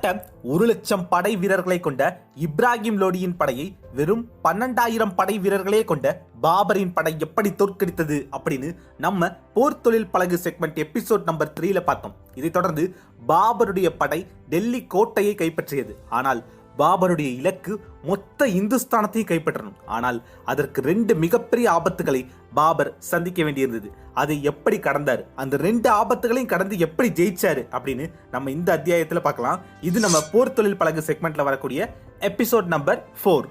கிட்டத்தட்ட ஒரு லட்சம் படை வீரர்களை கொண்ட இப்ராஹிம் லோடியின் படையை வெறும் பன்னெண்டாயிரம் படை வீரர்களே கொண்ட பாபரின் படை எப்படி தோற்கடித்தது அப்படின்னு நம்ம போர் தொழில் பழகு செக்மெண்ட் எபிசோட் நம்பர் த்ரீல பார்த்தோம். இதைத் தொடர்ந்து பாபருடைய படை டெல்லி கோட்டையை கைப்பற்றியது. ஆனால் பாபருடைய இலக்கு மொத்த இந்துஸ்தானத்தையும் கைப்பற்றணும். ஆனால் அதற்கு ரெண்டு மிகப்பெரிய ஆபத்துகளை பாபர் சந்திக்க வேண்டியிருந்தது. அதை எப்படி கடந்தார்? அந்த ரெண்டு ஆபத்துகளையும் கடந்து எப்படி ஜெயிச்சாரு? அப்படின்னு நம்ம இந்த அத்தியாயத்தில் பார்க்கலாம். இது நம்ம போர் தொழில் பழகு செக்மெண்ட்ல வரக்கூடிய எபிசோட் நம்பர் ஃபோர்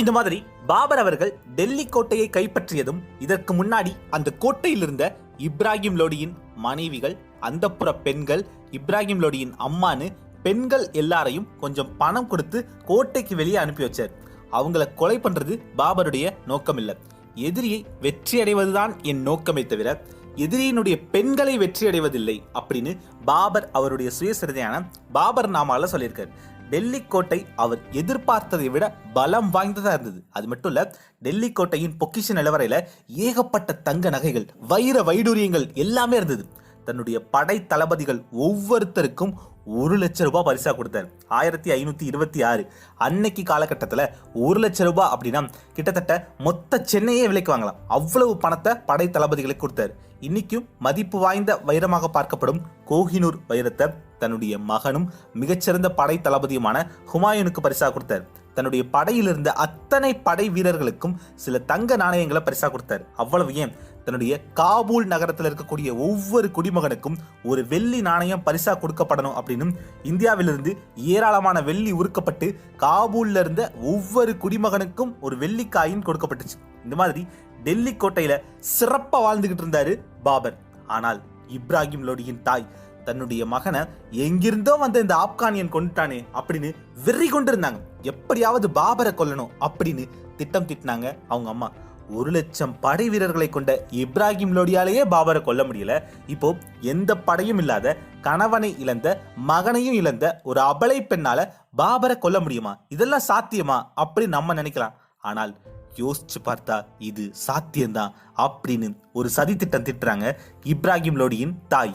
இந்த மாதிரி பாபர் அவர்கள் டெல்லி கோட்டையை கைப்பற்றியதும் இதற்கு முன்னாடி அந்த கோட்டையில் இருந்த இப்ராஹிம் லோடியின் மனைவிகள் அந்தப்புற பெண்கள் இப்ராஹிம் லோடியின் அம்மானு பெண்கள் எல்லாரையும் கொஞ்சம் பணம் கொடுத்து கோட்டைக்கு வெளியே அனுப்பி வச்சார். அவங்கள கொலை பண்றது பாபருடைய நோக்கம் இல்லை எதிரியை வெற்றி அடைவதுதான் என் நோக்கமே தவிர எதிரியினுடைய பெண்களை வெற்றி அடைவதில்லை அப்படின்னு பாபர் அவருடைய சுயசரிதையான பாபர் நாமால சொல்லியிருக்கார். டெல்லி கோட்டை அவர் எதிர்பார்த்ததை விட பலம் வாய்ந்ததா இருந்தது. அது மட்டும் இல்ல டெல்லி கோட்டையின் பொக்கிஷ நிலவரையில ஏகப்பட்ட தங்க நகைகள் வைர வைடூரியங்கள் எல்லாமே இருந்தது. தன்னுடைய படை தளபதிகள் ஒவ்வொருத்தருக்கும் ஒரு லட்ச ரூபாய் பரிசா கொடுத்தார் ஆயிரத்தி ஐநூத்தி இருபத்தி ஆறு. அன்னைக்கு காலகட்டத்தில் ஒரு லட்ச ரூபாய் அப்படின்னா கிட்டத்தட்ட மொத்த சென்னையே விலைக்கு வாங்கலாம். அவ்வளவு பணத்தை படை தளபதிகளுக்கு கொடுத்தார். இன்னைக்கும் மதிப்பு வாய்ந்த வைரமாக பார்க்கப்படும் கோஹினூர் வைரத்தை தன்னுடைய மகனும் மிகச்சிறந்த படை தளபதியுமான ஹுமாயூனுக்கு பரிசா கொடுத்தார். தன்னுடைய படையில் இருந்த அத்தனை படை வீரர்களுக்கும் சில தங்க நாணயங்களை பரிசா கொடுத்தார். அவ்வளவு ஏன்? தன்னுடைய காபூல் நகரத்தில் இருக்கக்கூடிய ஒவ்வொரு குடிமகனுக்கும் ஒரு வெள்ளி நாணயம் பரிசா கொடுக்கப்படணும் அப்படின்னு இந்தியாவிலிருந்து ஏராளமான வெள்ளி உருக்கப்பட்டு காபூல்ல இருந்த ஒவ்வொரு குடிமகனுக்கும் ஒரு வெள்ளி காயின் கொடுக்கப்பட்டுச்சு. இந்த மாதிரி டெல்லி கோட்டையில சிறப்பா வாழ்ந்துகிட்டு இருந்தாரு பாபர். ஆனால் இப்ராஹிம் லோடியின் தாய் தன்னுடைய மகனை எங்கிருந்தோ வந்த இந்த ஆப்கானியன் கொண்டுட்டானே அப்படின்னு வெறி கொண்டிருந்தாங்க. எப்படியாவது பாபரை கொல்லணும் அப்படின்னு திட்டம் திட்டினாங்க அவங்க அம்மா. ஒரு லட்சம் படை வீரர்களை கொண்ட இப்ராஹிம் லோடியாலேயே பாபரை கொல்ல முடியல. இப்போ எந்த படையும் இல்லாத கணவனை இழந்த மகனையும் இழந்த ஒரு அபலை பெண்ணால பாபரை கொல்ல முடியுமா? இதெல்லாம் சாத்தியமா? அப்படின்னு நம்ம நினைக்கலாம். ஆனால் யோசிச்சு பார்த்தா இது சாத்தியம்தான் அப்படின்னு ஒரு சதி திட்டம் திட்டுறாங்க இப்ராஹிம் லோடியின் தாய்.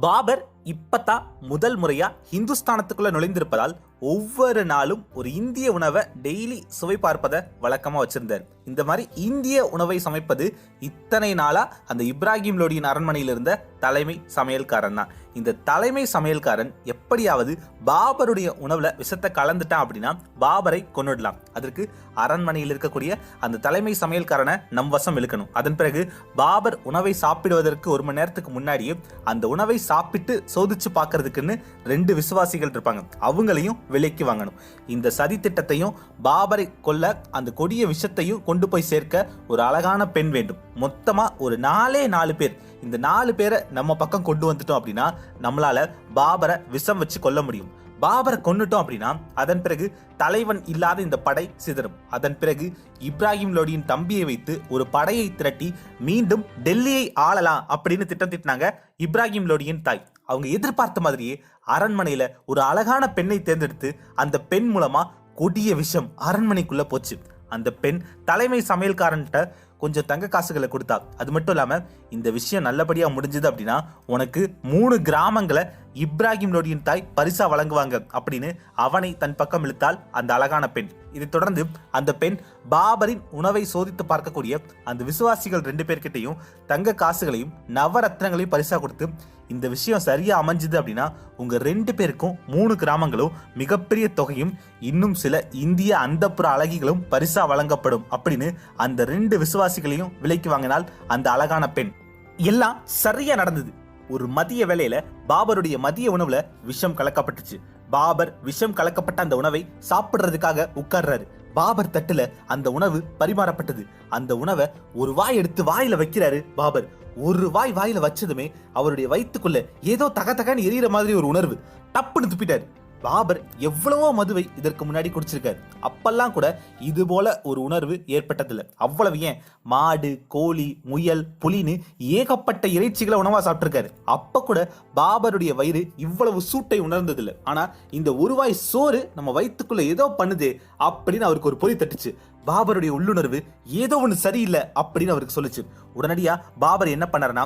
பாபர் இப்பதான் முதல் முறையா ஹிந்துஸ்தானத்துக்குள்ள நுழைந்திருப்பதால் ஒவ்வொரு நாளும் ஒரு இந்திய உணவை டெய்லி சுவை பார்ப்பதை வழக்கமாக வச்சுருந்தார். இந்த மாதிரி இந்திய உணவை சமைப்பது இத்தனை நாளாக அந்த இப்ராஹிம் லோடியின் அரண்மனையில் இருந்த தலைமை சமையல்காரன் தான். இந்த தலைமை சமையல்காரன் எப்படியாவது பாபருடைய உணவில் விஷத்தை கலந்துட்டான் அப்படின்னா பாபரை கொண்டுடலாம் அதற்கு அரண்மனையில் இருக்கக்கூடிய அந்த தலைமை சமையல்காரனை நம் வசம் இழுக்கணும். அதன் பிறகு பாபர் உணவை சாப்பிடுவதற்கு ஒரு மணி நேரத்துக்கு முன்னாடியே அந்த உணவை சாப்பிட்டு சோதிச்சு பார்க்கறதுக்குன்னு ரெண்டு விசுவாசிகள் இருப்பாங்க. அவங்களையும் விலைக்கு வாங்கணும். இந்த சதி திட்டத்தையும் பாபரை கொல்ல அந்த கொடிய விஷத்தையும் கொண்டு போய் சேர்க்க ஒரு அழகான பெண் வேண்டும். மொத்தமாக ஒரு நாலே நாலு பேர். இந்த நாலு பேரை நம்ம பக்கம் கொண்டு வந்துட்டோம் அப்படின்னா நம்மளால பாபரை விஷம் வச்சு கொல்ல முடியும். பாபரை கொன்னுட்டோம் அப்படின்னா அதன் பிறகு தலைவன் இல்லாத இந்த படை சிதறும். அதன் பிறகு இப்ராஹிம் லோடியின் தம்பியை வைத்து ஒரு படையை திரட்டி மீண்டும் டெல்லியை ஆளலாம் அப்படின்னு திட்டம் திட்டினாங்க இப்ராஹிம் லோடியின் தாய். அவங்க எதிர்பார்த்த மாதிரியே அரண்மனையில ஒரு அழகான பெண்ணை தேர்ந்தெடுத்து அந்த பெண் மூலமா கொடிய விஷம் அரண்மனைக்குள்ள போச்சு. அந்த பெண் தலைமை சமையல்காரன்கிட்ட கொஞ்சம் தங்க காசுகளை கொடுத்தா. அது மட்டும் இல்லாம இந்த விஷயம் நல்லபடியா முடிஞ்சது அப்படின்னா உனக்கு மூணு கிராமங்களை இப்ராஹிம் லோடியின் தாய் பரிசா வழங்குவாங்க அப்படின்னு அவனை தன் பக்கம் இழுத்தால் அந்த அழகான பெண். இதைத் தொடர்ந்து அந்த பெண் பாபரின் உணவை சோதித்து பார்க்கக்கூடிய அந்த விசுவாசிகள் ரெண்டு பேர்கிட்டையும் தங்க காசுகளையும் நவரத்னங்களையும் பரிசா கொடுத்து இந்த விஷயம் சரியா அமைஞ்சுது அப்படின்னா உங்க ரெண்டு பேருக்கும் மூணு கிராமங்களும் மிகப்பெரிய தொகையும் இன்னும் சில இந்திய அந்தப்புற அழகிகளும் பரிசா வழங்கப்படும் அப்படின்னு அந்த ரெண்டு விசுவாசிகளையும் விலைக்கு வாங்கினால் அந்த அழகான பெண். எல்லாம் சரியா நடந்தது. ஒரு மதிய வேளையில பாபருடைய மதிய உணவுல விஷம் கலக்கப்பட்டுச்சு. பாபர் விஷம் கலக்கப்பட்ட அந்த உணவை சாப்பிடுறதுக்காக உட்கார்றாரு. பாபர் தட்டுல அந்த உணவு பரிமாறப்பட்டது. அந்த உணவை ஒரு வாய் எடுத்து வாயில வைக்கிறாரு பாபர். ஒரு வாய் வாயில வச்சதுமே அவருடைய வயிற்றுக்குள்ள ஏதோ தக தகன்னு எரியற மாதிரி ஒரு உணர்வு. டப்புன்னு துப்பிட்டாரு. பாபர் எவ்வளவோ மதுவை இதற்கு முன்னாடி குடிச்சிருக்காரு. அப்பெல்லாம் கூட இது போல ஒரு உணர்வு ஏற்பட்டதில்லை. அவ்வளவு ஏன்? மாடு கோழி முயல் புலின்னு ஏகப்பட்ட இறைச்சிகளை உணவா சாப்பிட்ருக்காரு அப்ப கூட பாபருடைய வயிறு இவ்வளவு சூட்டை உணர்ந்ததில்லை. ஆனா இந்த ஒருவாய் சோறு நம்ம வயிற்றுக்குள்ளே ஏதோ பண்ணுது அப்படின்னு அவருக்கு ஒரு பொறி தட்டுச்சு. பாபருடைய உள்ளுணர்வு ஏதோ ஒன்று சரியில்லை அப்படின்னு அவருக்கு சொல்லுச்சு. உடனடியா பாபர் என்ன பண்ணாருன்னா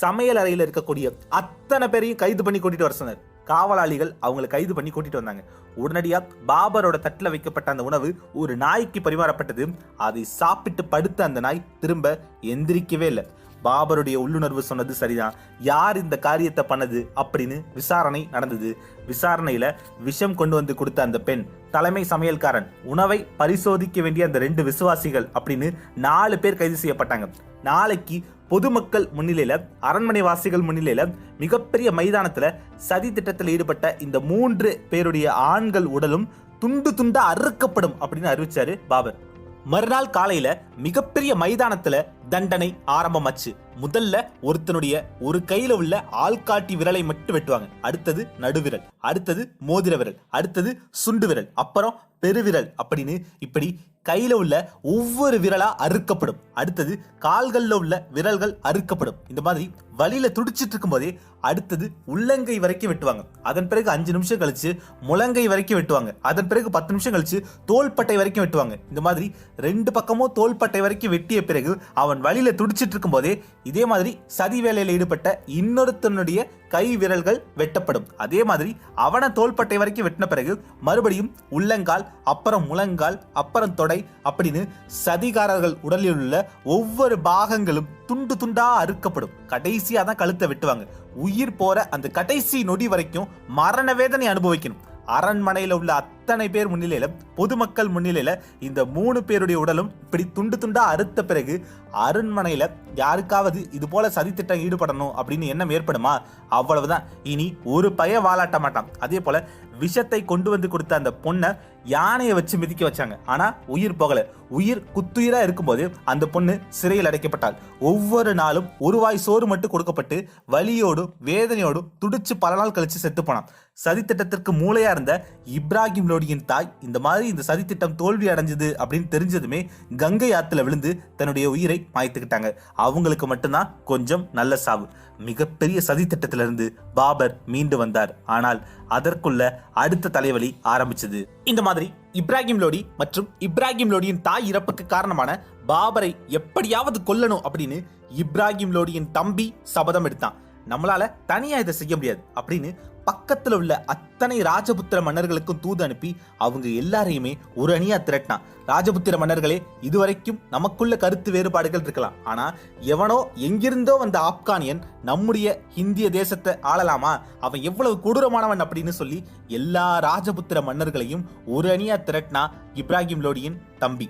சமையல் அறையில் இருக்கக்கூடிய அத்தனை பேரையும் கைது பண்ணி கூட்டிட்டு வர சொன்னார். காவலாளிகள் அவங்களை கைது பண்ணி கூட்டிட்டு வந்தாங்க. உடனடியா பாபரோட தட்டில் வைக்கப்பட்ட அந்த உணவு ஒரு நாய்க்கு பரிமாறப்பட்டது. அதை சாப்பிட்டு படுத்த அந்த நாய் திரும்ப எந்திரிக்கவே இல்லை. பாபருடைய உள்ளுணர்வு சொன்னது சரிதான். யார் இந்த காரியத்தை பண்ணது அப்படின்னு விசாரணை நடந்தது. விசாரணையில விஷம் கொண்டு வந்து கொடுத்த அந்த பெண் தலைமை சமையல்காரன் உணவை பரிசோதிக்க வேண்டிய அந்த ரெண்டு விசுவாசிகள் அப்படின்னு நாலு பேர் கைது செய்யப்பட்டாங்க. நாளைக்கு பொதுமக்கள் முன்னிலையில அரண்மனை வாசிகள் முன்னிலையில் மிகப்பெரிய மைதானத்துல சதி திட்டத்தில் ஈடுபட்ட இந்த மூன்று பேருடைய ஆண்கள் உடலும் துண்டு துண்டா அறுக்கப்படும் அப்படின்னு அறிவிச்சாரு பாபர். மறுநாள் காலையில மிகப்பெரிய மைதானத்துல தண்டனை ஆரம்பமாச்சு. முதல்ல ஒருத்தனுடைய ஒரு கையில உள்ள ஆள்காட்டி விரலை மட்டும் வெட்டுவாங்க. அடுத்தது நடுவிரல் அடுத்தது மோதிர விரல் அடுத்தது சுண்டு விரல் அப்புறம் பெருவிரல் அப்படின்னு இப்படி கையில உள்ள ஒவ்வொரு விரலா அறுக்கப்படும். அடுத்தது கால்களில் உள்ள விரல்கள் அறுக்கப்படும். இந்த மாதிரி வழியில துடிச்சிட்டு இருக்கும்போதே அடுத்தது உள்ளங்கை வரைக்கும் வெட்டுவாங்க. அதன் பிறகு அஞ்சு நிமிஷம் கழிச்சு முழங்கை வரைக்கும் வெட்டுவாங்க. அதன் பிறகு பத்து நிமிஷம் கழிச்சு தோள்பட்டை வரைக்கும் வெட்டுவாங்க. இந்த மாதிரி ரெண்டு பக்கமும் தோள்பட்டை வரைக்கும் வெட்டிய பிறகு அவன் வழியில துடிச்சிட்டு இருக்கும்போதே இதே மாதிரி சதி வேலையில ஈடுபட்ட இன்னொருத்தனுடைய கை விரல்கள் வெட்டப்படும். அதே மாதிரி அவனை தோள்பட்டை வரைக்கும் வெட்டின பிறகு மறுபடியும் உள்ளங்கால் அப்புறம் முழங்கால் அப்புறம் தொடை அப்படின்னு சதிகாரர்கள் உடலில் உள்ள ஒவ்வொரு பாகங்களும் துண்டு துண்டா அறுக்கப்படும். கடைசியா தான் கழுத்தை வெட்டுவாங்க. உயிர் போற அந்த கடைசி நொடி வரைக்கும் மரண வேதனை அனுபவிக்கணும். அரண்மனையில் உள்ள அத்தனை பேர் முன்னிலையில பொதுமக்கள் முன்னிலையில இந்த மூணு பேருடைய உடலும் இப்படி துண்டு துண்டா அறுத்த பிறகு அரண்மனையில யாருக்காவது இது போல சதித்திட்டம் ஈடுபடணும் அப்படின்னு எண்ணம் ஏற்படுமா? அவ்வளவுதான். இனி ஒரு பய வாலாட்ட மாட்டான். அதே போல விஷத்தை கொண்டு வந்து கொடுத்த அந்த பொண்ணை யானையை வச்சு மிதிக்க வச்சாங்க. ஆனா உயிர் போகல. உயிர் குத்துயிரா இருக்கும்போது அந்த பொண்ணு சிறையில் அடைக்கப்பட்டாள். ஒவ்வொரு நாளும் ஒரு வாய் சோறு மட்டும் கொடுக்கப்பட்டு வலியோடும் வேதனையோடும் துடிச்சு பல நாள் கழிச்சு செத்து போனான். சதித்திட்டத்திற்கு மூளையா இருந்த இப்ராஹிம் லோடியின் தாய் இந்த மாதிரி இந்த சதித்திட்டம் தோல்வி அடைஞ்சது அப்படின்னு தெரிஞ்சதுமே கங்கை ஆத்துல விழுந்து தன்னுடைய உயிரை மாய்த்துக்கிட்டாங்க. அவங்களுக்கு மட்டும்தான் கொஞ்சம் நல்ல சாவு. மிகப்பெரிய சதித்திட்டத்திலிருந்து பாபர் மீண்டு வந்தார். ஆனால் அதற்குள்ள அடுத்த தலைவலி ஆரம்பிச்சது. இந்த மாதிரி இப்ராஹிம் லோடி மற்றும் இப்ராஹிம் லோடியின் தாய் இறப்புக்கு காரணமான பாபரை எப்படியாவது கொல்லணும் அப்படின்னு இப்ராஹிம் லோடியின் தம்பி சபதம் எடுத்தான். நம்மளால தனியா இதை செய்ய முடியாது அப்படின்னு பக்கத்தில் உள்ள அத்தனை ராஜபுத்திர மன்னர்களுக்கும் தூது அனுப்பி அவங்க எல்லாரையுமே ஒரு அணியா திரட்டினான். ராஜபுத்திர மன்னர்களே இதுவரைக்கும் நமக்குள்ள கருத்து வேறுபாடுகள் இருக்கலாம். ஆனா எவனோ எங்கிருந்தோ வந்த ஆப்கானியன் நம்முடைய இந்திய தேசத்தை ஆளலாமா? அவன் எவ்வளவு கொடூரமானவன் அப்படின்னு சொல்லி எல்லா ராஜபுத்திர மன்னர்களையும் ஒரு அணியா திரட்டினா இப்ராஹிம் லோடியின் தம்பி.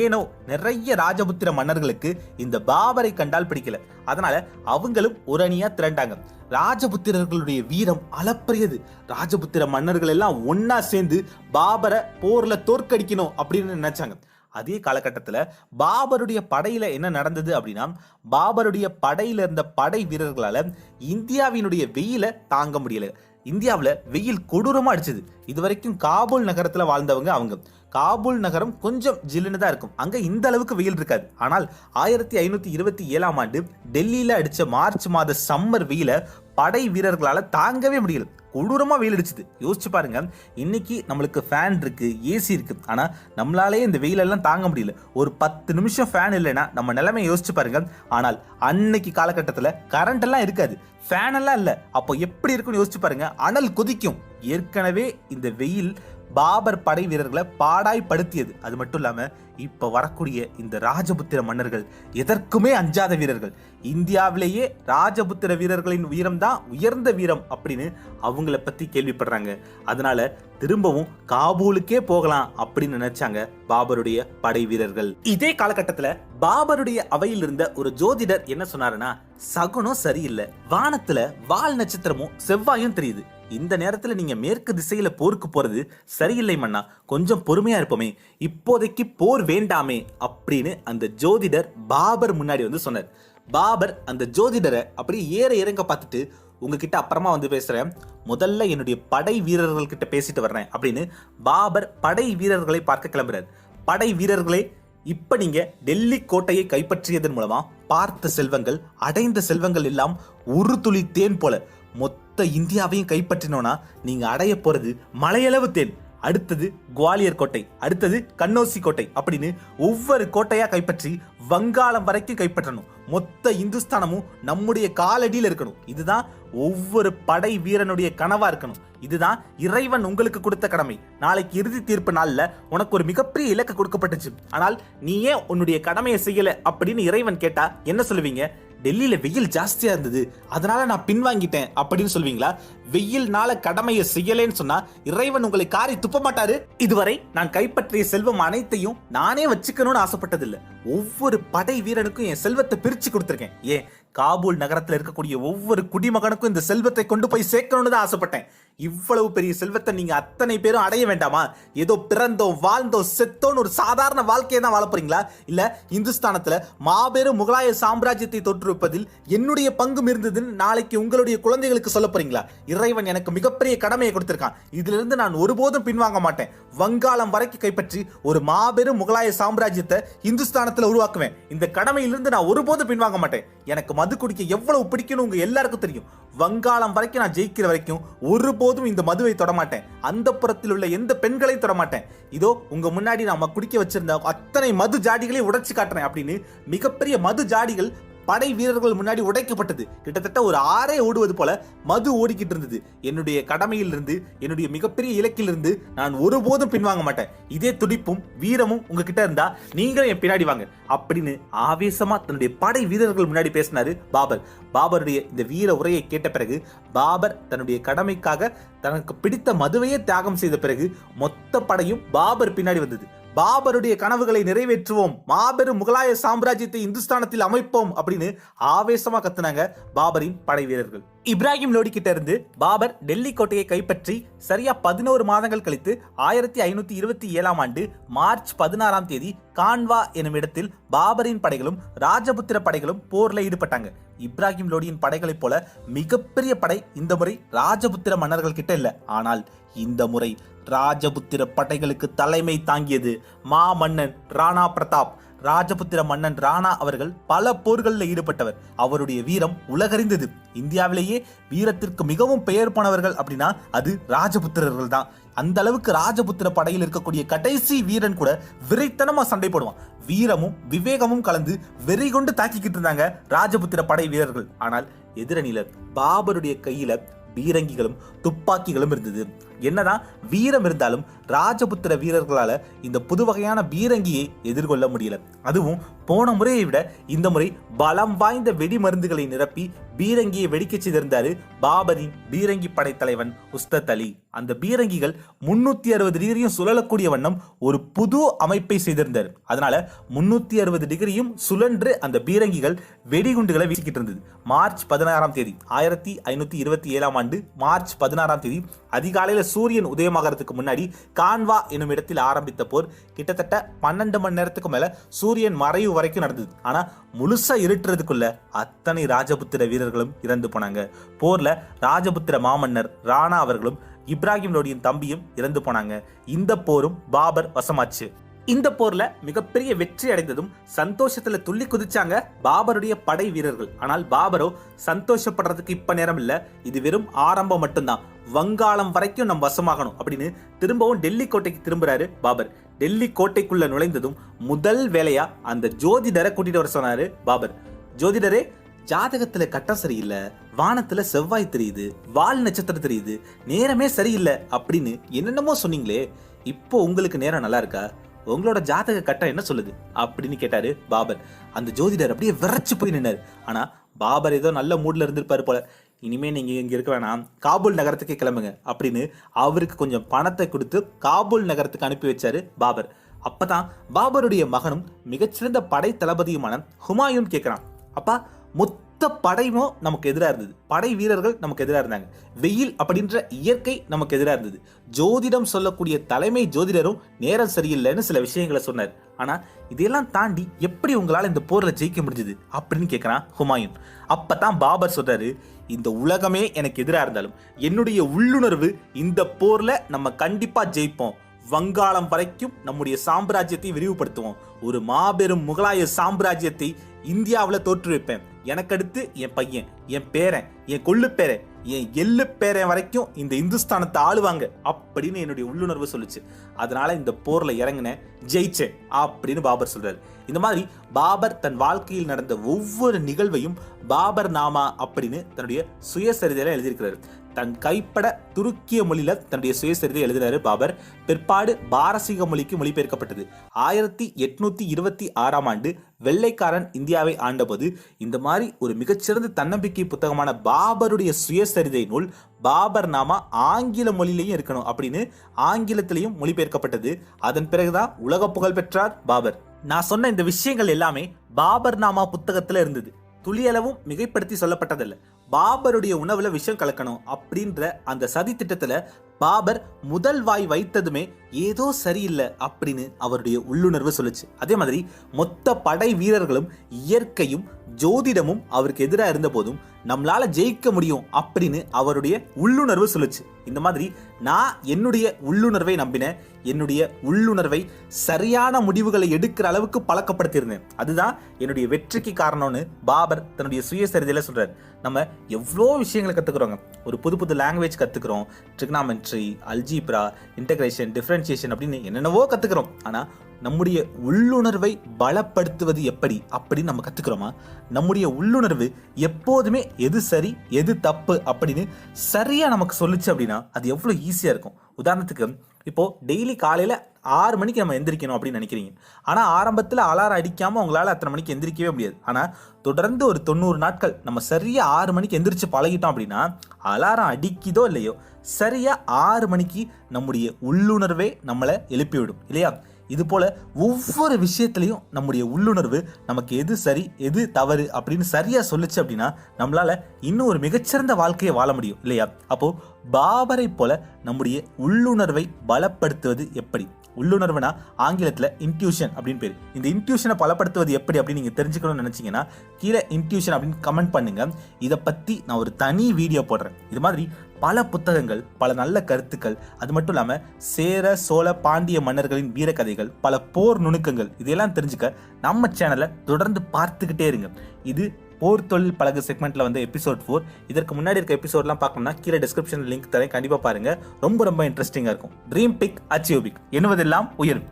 ஏனோ நிறைய ராஜபுத்திர மன்னர்களுக்கு இந்த பாபரை கண்டால் பிடிக்கல. அதனால அவங்களும் ஒரு அணியா திரண்டாங்க. ராஜபுத்திரர்களுடைய வீரம் அளப்பரியது. ராஜபுத்திர மன்னர்கள் எல்லாம் ஒன்னா சேர்ந்து பாபரை போர்ல தோற்கடிக்கணும் அப்படின்னு நினைச்சாங்க. அதே காலகட்டத்தில் பாபருடைய படையில் என்ன நடந்தது அப்படின்னா பாபருடைய படையில் இருந்த படை வீரர்களால் இந்தியாவினுடைய வெயில தாங்க முடியல. இந்தியாவில் வெயில் கொடூரமாக அடிச்சது. இது வரைக்கும் காபூல் நகரத்தில் வாழ்ந்தவங்க அவங்க. காபூல் நகரம் கொஞ்சம் ஜில்லுன்னு தான் இருக்கும். அங்கே இந்த அளவுக்கு வெயில் இருக்காது. ஆனால் ஆயிரத்தி ஐநூற்றி இருபத்தி ஏழாம் ஆண்டு டெல்லியில் அடித்த மார்ச் மாத சம்மர் வெயில படை வீரர்களால் தாங்கவே முடியல. கொடூரமாக வெயில் அடிச்சுது. யோசிச்சு பாருங்க. இன்னைக்கு நம்மளுக்கு ஃபேன் இருக்கு ஏசி இருக்கு. ஆனால் நம்மளாலே இந்த வெயிலெல்லாம் தாங்க முடியல. ஒரு பத்து நிமிஷம் ஃபேன் இல்லைன்னா நம்ம நிலைமை யோசிச்சு பாருங்க. ஆனால் அன்னைக்கு காலகட்டத்தில் கரண்ட் எல்லாம் இருக்காது. ஃபேன் எல்லாம் இல்லை. அப்போ எப்படி இருக்குன்னு யோசிச்சு பாருங்க. அனல் கொதிக்கும். ஏற்கனவே இந்த வெயில் பாபர் படை வீரர்களை பாடாய்படுத்தியது அது மட்டும் இல்லாமல் இப்போ வரக்கூடிய இந்த ராஜபுத்திர மன்னர்கள் எதற்குமே அஞ்சாத வீரர்கள். இந்தியாவிலேயே ராஜபுத்திர வீரர்களின் வீரம் தான் உயர்ந்த வீரம் அப்படின்னு அவங்கள பத்தி கேள்விப்படுறாங்க. அதனால திரும்பவும் காபூலுக்கே போகலாம் அப்படின்னு நினைச்சாங்க பாபருடைய படை வீரர்கள். இதே காலகட்டத்துல பாபருடைய அவையில் இருந்த ஒரு ஜோதிடர் என்ன சொன்னாருன்னா சகுனம் சரியில்லை. வானத்துல வால் நட்சத்திரமும் செவ்வாயும் தெரியுது. இந்த நேரத்துல நீங்க மேற்கு திசையில போருக்கு போறது சரியில்லை மன்னா. கொஞ்சம் பொறுமையா இருப்போமே. இப்போதைக்கு போர் வேண்டாமே அப்படின்னு அந்த ஜோதிடர் பாபர் முன்னாடி வந்து சொன்னார். பாபர் அந்த ஜோதிடரை அப்படியே ஏற இறங்க பார்த்துட்டு உங்ககிட்ட அப்புறமா வந்து பேசுறேன். முதல்ல என்னுடைய படை வீரர்கள் கிட்ட பேசிட்டு வர்றேன் அப்படின்னு பாபர் படை வீரர்களை பார்க்க கிளம்புறார். படை வீரர்களே இப்போ நீங்க டெல்லி கோட்டையை கைப்பற்றியதன் மூலமா பார்த்த செல்வங்கள் அடைந்த செல்வங்கள் எல்லாம் ஒரு துளி தேன் போல மொத்த இந்தியாவையும் கைப்பற்றினோன்னா நீங்க அடைய போறது மலையளவு தேன். அடுத்தது குவாலியர் கோட்டை அடுத்தது கண்ணோசி கோட்டை அப்படின்னு ஒவ்வொரு கோட்டையா கைப்பற்றி வங்காளம் வரைக்கும் கைப்பற்றணும். மொத்த இந்துஸ்தானமும் நம்முடைய காலடியில் இருக்கணும். இதுதான் ஒவ்வொரு படை வீரனுடைய கனவா இருக்கணும். இதுதான் இறைவன் உங்களுக்கு கொடுத்த கடமை. நாளைக்கு இறுதி தீர்ப்பு நாளில் உனக்கு ஒரு மிகப்பெரிய இலக்கு கொடுக்கப்பட்டுச்சு. ஆனால் நீ ஏன் உன்னுடைய கடமையை செய்யல அப்படின்னு இறைவன் கேட்டா என்ன சொல்லுவீங்க? டெல்லியில வெயில் ஜாஸ்தியா இருந்தது. அதனால நான் பின்வாங்கிட்டேன் அப்படின்னு சொல்வீங்களா? வெயில்னால கடமையை செய்யலேன்னு சொன்னா இறைவன் உங்களை காரி துப்ப மாட்டாரு. இதுவரை நான் கைப்பற்றிய செல்வம் அனைத்தையும் நானே வச்சுக்கணும்னு ஆசைப்பட்டதில்ல. ஒவ்வொரு படை வீரனுக்கும் என் செல்வத்தை பிரிச்சு கொடுத்துருக்கேன். ஏன்? காபூல் நகரத்தில் இருக்கக்கூடிய ஒவ்வொரு குடிமகனுக்கும் இந்த செல்வத்தை கொண்டு போய் சேர்க்கணும்னு தான் ஆசைப்பட்டேன். இவ்வளவு பெரிய செல்வத்தை நீங்க அத்தனை பேரும் அடைய வேண்டாமா? ஏதோ பிறந்தோம் வாழ்ந்தோம் செத்தோன்னு ஒரு சாதாரண வாழ்க்கையை தான் வாழ போறீங்களா? இல்ல இந்துஸ்தானத்துல மாபெரும் முகலாய சாம்ராஜ்யத்தை தோற்றுவிப்பதில் என்னுடைய பங்கும் இருந்ததுன்னு நாளைக்கு உங்களுடைய குழந்தைகளுக்கு சொல்ல போறீங்களா? இறைவன் எனக்கு மிகப்பெரிய கடமையை கொடுத்திருக்கான். இதுல இருந்து நான் ஒருபோதும் பின்வாங்க மாட்டேன். வங்காளம் வரைக்கும் கைப்பற்றி ஒரு மாபெரும் முகலாய சாம்ராஜ்யத்தை இந்துஸ்தானத்துல உருவாக்குவேன். இந்த கடமையிலிருந்து நான் ஒருபோதும் பின்வாங்க மாட்டேன். எனக்கு மது குடிக்க எவ்வளவு பிடிக்கணும் உங்க எல்லாருக்கும் தெரியும். வங்காளம் வரைக்கும் நான் ஜெயிக்கிற வரைக்கும் ஒருபோதும் இந்த மதுவை தொடமாட்டேன். அந்த புறத்தில் உள்ள எந்த பெண்களையும் தொடமாட்டேன். இதோ உங்க முன்னாடி நாம குடிக்க வச்சிருந்த அத்தனை மது ஜாடிகளையும் உடைச்சு காட்டுறேன் அப்படின்னு மிகப்பெரிய மது ஜாடிகள் படை வீரர்கள் முன்னாடி உடைக்கப்பட்டது. கிட்டத்தட்ட ஒரு ஆறே ஓடுவது போல மது ஓடிக்கிட்டு இருந்தது. என்னுடைய கடமையிலிருந்து என்னுடைய மிகப்பெரிய இலக்கிலிருந்து நான் ஒருபோதும் பின்வாங்க மாட்டேன். இதே துடிப்பும் வீரமும் உங்ககிட்ட இருந்தா நீங்களும் என் பின்னாடி வாங்க. அப்படின்னு ஆவேசமா தன்னுடைய படை வீரர்கள் முன்னாடி பேசினாரு பாபர். பாபருடைய இந்த வீர உரையை கேட்ட பிறகு பாபர் தன்னுடைய கடமைக்காக தனக்கு பிடித்த மதுவையே தியாகம் செய்த பிறகு மொத்த படையும் பாபர் பின்னாடி வந்தது. பாபருடைய கனவுகளை நிறைவேற்றுவோம். மாபெரும் முகலாய சாம்ராஜ்யத்தை இந்துஸ்தானத்தில் அமைப்போம் அப்படின்னு ஆவேசமா கத்துனாங்க பாபரின் படை வீரர்கள். இப்ராஹிம் லோடி கிட்ட இருந்து பாபர் டெல்லி கோட்டையை கைப்பற்றி சரியா பதினோரு மாதங்கள் கழித்து ஆயிரத்தி ஐநூத்தி இருபத்தி ஏழாம் ஆண்டு மார்ச் பதினாறாம் தேதி கான்வா எனும் இடத்தில் பாபரின் படைகளும் ராஜபுத்திர படைகளும் போர்ல ஈடுபட்டாங்க. இப்ராஹிம் லோடியின் படைகளைப் போல மிகப்பெரிய படை இந்த முறை ராஜபுத்திர மன்னர்கள் கிட்ட இல்ல. ஆனால் இந்த முறை ராஜபுத்திர படைகளுக்கு தலைமை தாங்கியது மா மன்னன் ராணா பிரதாப். ராஜபுத்திர மன்னன் ராணா அவர்கள் பல போர்களில் ஈடுபட்டவர். அவருடைய வீரம் உலகறிந்தது. இந்தியாவிலேயே வீரத்திற்கு மிகவும் பெயர் போனவர்கள் அப்படின்னா அது ராஜபுத்திரர்கள் தான். அந்த அளவுக்கு ராஜபுத்திர படையில் இருக்கக்கூடிய கடைசி வீரன் கூட விரைத்தனமா சண்டை போடுவான். வீரமும் விவேகமும் கலந்து வெறி கொண்டு தாக்கிக்கிட்டு இருந்தாங்க ராஜபுத்திர படை வீரர்கள். ஆனால் எதிரணியில பாபருடைய கையில பீரங்கிகளும் துப்பாக்கிகளும் இருந்தது. என்னதான் வீரம் இருந்தாலும் ராஜபுத்திர வீரர்களால் இந்த புது வகையான பீரங்கியை எதிர்கொள்ள முடியல. அதுவும் போன முறையை விட இந்த முறை பலம் வாய்ந்த வெடி மருந்துகளை நிரப்பி பீரங்கியை வெடிக்க செய்திருந்தாரு பாபரின் பீரங்கி படைத்தலைவன் உஸ்தத் அலி. அந்த பீரங்கிகள் முன்னூத்தி அறுபது டிகிரியும் சுழலக்கூடிய வண்ணம் ஒரு புது அமைப்பை செய்திருந்தார். அதனால முன்னூத்தி அறுபது டிகிரியும் சுழன்று அந்த பீரங்கிகள் வெடிகுண்டுகளை வீசிக்கிட்டு இருந்தது. மார்ச் பதினாறாம் தேதி ஆயிரத்தி ஐநூத்தி இருபத்தி ஏழாம் ஆண்டு மார்ச் பதினாறாம் தேதி அதிகாலையில் சூரியன் உதயமாகறதுக்கு முன்னாடி கான்வா என்னும் இடத்தில் ஆரம்பித்த போர் கிட்டத்தட்ட பன்னெண்டு மணி நேரத்துக்கு மேல சூரியன் மறைவு வரைக்கும் நடந்தது. ஆனா முழுசா இருட்டுறதுக்குள்ள அத்தனை ராஜபுத்திர வீரர்களும் இறந்து போனாங்க. போர்ல ராஜபுத்திர மாமன்னர் ராணா அவர்களும் இப்ராஹிம் லோடியின் தம்பியும் இறந்து போனாங்க. இந்த போரும் பாபர் வசமாச்சு. இந்த போர்ல மிகப்பெரிய வெற்றி அடைந்ததும் சந்தோஷத்துல துள்ளி குதிச்சாங்க பாபருடைய படை வீரர்கள். ஆனால் பாபரோ சந்தோஷப்படுறதுக்கு இப்ப நேரம் இல்ல. இது வெறும் ஆரம்பம் மட்டும்தான். வங்காளம் வரைக்கும் நம் வசமாகணும் அப்படின்னு திரும்பவும் டெல்லி கோட்டைக்கு திரும்புறாரு பாபர். டெல்லி கோட்டைக்குள்ள நுழைந்ததும் முதல் வேலையா அந்த ஜோதிடரை கூட்டிட்டு வர சொன்னாரு பாபர். ஜோதிடரே ஜாதகத்துல கட்டம் சரியில்லை வானத்துல செவ்வாய் தெரியுது வால் நட்சத்திரம் தெரியுது நேரமே சரியில்லை அப்படின்னு என்னென்னமோ சொன்னீங்களே இப்போ உங்களுக்கு நேரம் நல்லா இருக்கா? உங்களோட ஜாதக கட்டம் என்ன சொல்லுது? அப்படின்னு கேட்டாரு பாபர். அந்த ஜோதிடர் அப்படியே விரைச்சு போய் நின்னாரு. ஆனா பாபர் ஏதோ நல்ல மூட்ல இருந்திருப்பாரு போல. இனிமே நீங்க இங்க இருக்க வேணாம். காபூல் நகரத்துக்கே கிளம்புங்க அப்படின்னு அவருக்கு கொஞ்சம் பணத்தை கொடுத்து காபூல் நகரத்துக்கு அனுப்பி வச்சாரு பாபர். அப்பதான் பாபருடைய மகனும் மிகச்சிறந்த படை தளபதியுமான ஹுமாயூன் கேட்கிறான் அப்பா மொத்த படையும் நமக்கு எதிராக இருந்தது. படை வீரர்கள் நமக்கு எதிராக இருந்தாங்க. வெயில் அப்படின்ற இயற்கை நமக்கு எதிராக இருந்தது. ஜோதிடம் சொல்லக்கூடிய தலைமை ஜோதிடரும் நேரம் சரியில்லைன்னு சில விஷயங்களை சொன்னார். ஆனா இதையெல்லாம் தாண்டி எப்படி உங்களால் இந்த போர்ல ஜெயிக்க முடிஞ்சது அப்படின்னு கேட்கிறான் ஹுமாயூன். அப்பதான் பாபர் சொல்றாரு இந்த உலகமே எனக்கு எதிராக இருந்தாலும் என்னுடைய உள்ளுணர்வு இந்த போர்ல நம்ம கண்டிப்பா ஜெயிப்போம். வங்காளம் வரைக்கும் நம்முடைய சாம்ராஜ்யத்தை விரிவுபடுத்துவோம். ஒரு மாபெரும் முகலாய சாம்ராஜ்யத்தை இந்தியாவில் தோற்றுவிப்பேன். எனக்கு அடுத்து என் பையன் என் பேரன் என் கொள்ளு பேரன் என் எள்ளு பேரன் வரைக்கும் இந்த இந்துஸ்தானத்தை ஆளுவாங்க அப்படின்னு என்னுடைய உள்ளுணர்வு சொல்லுச்சு. அதனால இந்த போர்ல இறங்கினேன். ஜெயிச்சேன் அப்படின்னு பாபர் சொல்றாரு. இந்த மாதிரி பாபர் தன் வாழ்க்கையில் நடந்த ஒவ்வொரு நிகழ்வையும் பாபர் நாமா அப்படின்னு தன்னுடைய சுயசரிதையில எழுதியிருக்கிறாரு. தன் கைப்பட துருக்கிய மொழியில தன்னுடைய சுயசரிதை எழுதினாரு பாபர். பிற்பாடு பாரசீக மொழிக்கு மொழிபெயர்க்கப்பட்டது. ஆயிரத்தி எட்நூத்தி இருபத்தி ஆறாம் ஆண்டு வெள்ளைக்காரன் இந்தியாவை ஆண்டபோது இந்த மாதிரி ஒரு மிகச்சிறந்த தன்னம்பிக்கை புத்தகமான பாபருடைய சுயசரிதை நூல் பாபர் நாமா ஆங்கில மொழியிலையும் இருக்கணும் அப்படின்னு ஆங்கிலத்திலையும் மொழிபெயர்க்கப்பட்டது. அதன் பிறகுதான் உலக புகழ் பெற்றார் பாபர். நான் சொன்ன இந்த விஷயங்கள் எல்லாமே பாபர் நாமா புத்தகத்துல இருந்தது. துளியளவும் மிகைப்படுத்தி சொல்லப்பட்டதல்ல. பாபருடைய உணவுல விஷம் கலக்கணும் அப்படின்ற அந்த சதி திட்டத்துல பாபர் முதல் வாய் வைத்ததுமே ஏதோ சரியில்லை அப்படின்னு அவருடைய உள்ளுணர்வு சொல்லுச்சு. அதே மாதிரி மொத்த படை வீரர்களும் இயற்கையும் ஜோதிடமும் அவருக்கு எதிராக இருந்த போதும் நம்மளால ஜெயிக்க முடியும் அப்படின்னு அவருடைய உள்ளுணர்வு சொல்லுச்சு. இந்த மாதிரி நான் என்னுடைய உள்ளுணர்வை நம்பினேன் என்னுடைய உள்ளுணர்வை சரியான முடிவுகளை எடுக்கிற அளவுக்கு பழக்கப்படுத்தியிருந்தேன். அதுதான் என்னுடைய வெற்றிக்கு காரணம்னு பாபர் தன்னுடைய சுயசரிதையில சொல்றாரு. நம்ம எவ்வளோ விஷயங்களை கத்துக்கிறோங்க. ஒரு புது புது லாங்குவேஜ் கத்துக்கிறோம். ட்ரிக்னாமெட்ரி அல்ஜீப்ரா இன்டகிரேஷன் டிஃபரன்சியேஷன் அப்படின்னு என்னென்னவோ கத்துக்கிறோம். ஆனா நம்முடைய உள்ளுணர்வை பலப்படுத்துவது எப்படி அப்படின்னு நம்ம கத்துக்கிறோமா? நம்முடைய உள்ளுணர்வு எப்போதுமே எது சரி எது தப்பு அப்படின்னு சரியா நமக்கு சொல்லுச்சு அப்படின்னா அது எவ்வளோ ஈஸியா இருக்கும். உதாரணத்துக்கு இப்போ டெய்லி காலையில ஆறு மணிக்கு நம்ம எந்திரிக்கணும் அப்படின்னு நினைக்கிறீங்க. ஆனா ஆரம்பத்துல அலாரம் அடிக்காம உங்களால அத்தனை மணிக்கு எந்திரிக்கவே முடியாது. ஆனா தொடர்ந்து ஒரு தொண்ணூறு நாட்கள் நம்ம சரியா ஆறு மணிக்கு எந்திரிச்சு பழகிட்டோம் அப்படின்னா அலாரம் அடிக்குதோ இல்லையோ சரியா ஆறு மணிக்கு நம்முடைய உள்ளுணர்வே நம்மளை எழுப்பிவிடும் இல்லையா? இது போல ஒவ்வொரு விஷயத்திலையும் நம்முடைய உள்ளுணர்வு நமக்கு எது சரி எது தவறு அப்படின்னு சரியா சொல்லுச்சு அப்படின்னா நம்மளால இன்னும் ஒரு மிகச்சிறந்த வாழ்க்கையை வாழ முடியும் இல்லையா? அப்போ பாபரை போல நம்முடைய உள்ளுணர்வை பலப்படுத்துவது எப்படி? உள்ளுணர்வுனா ஆங்கிலத்தில் இன்ட்யூஷன் அப்படின்னு பேர். இந்த இன்ட்யூஷனை பலப்படுத்துவது எப்படி அப்படின்னு நீங்கள் தெரிஞ்சுக்கணும்னு நினச்சிங்கன்னா கீழே இன்ட்யூஷன் அப்படின்னு கமெண்ட் பண்ணுங்க. இதை பற்றி நான் ஒரு தனி வீடியோ போடுறேன். இது மாதிரி பல புத்தகங்கள் பல நல்ல கருத்துக்கள் அது மட்டும் இல்லாமல் சேர சோழ பாண்டிய மன்னர்களின் வீரக்கதைகள் பல போர் நுணுக்கங்கள் இதையெல்லாம் தெரிஞ்சுக்க நம்ம சேனலை தொடர்ந்து பார்த்துக்கிட்டே இருங்க. இது போர் தொழில் பழகு செக்மெண்ட்டில் வந்து எபிசோட் ஃபோர் இதற்கு முன்னாடி இருக்க எபிசோட்லாம் பார்க்கணும்னா கீழே டிஸ்கிரிப்ஷன் லிங்க் தரேன். கண்டிப்பாக பாருங்கள் ரொம்ப ரொம்ப இன்ட்ரெஸ்டிங்காக இருக்கும். ட்ரீம் பிக் அச்சீவ் பிக் என்பதெல்லாம் உயர்வு.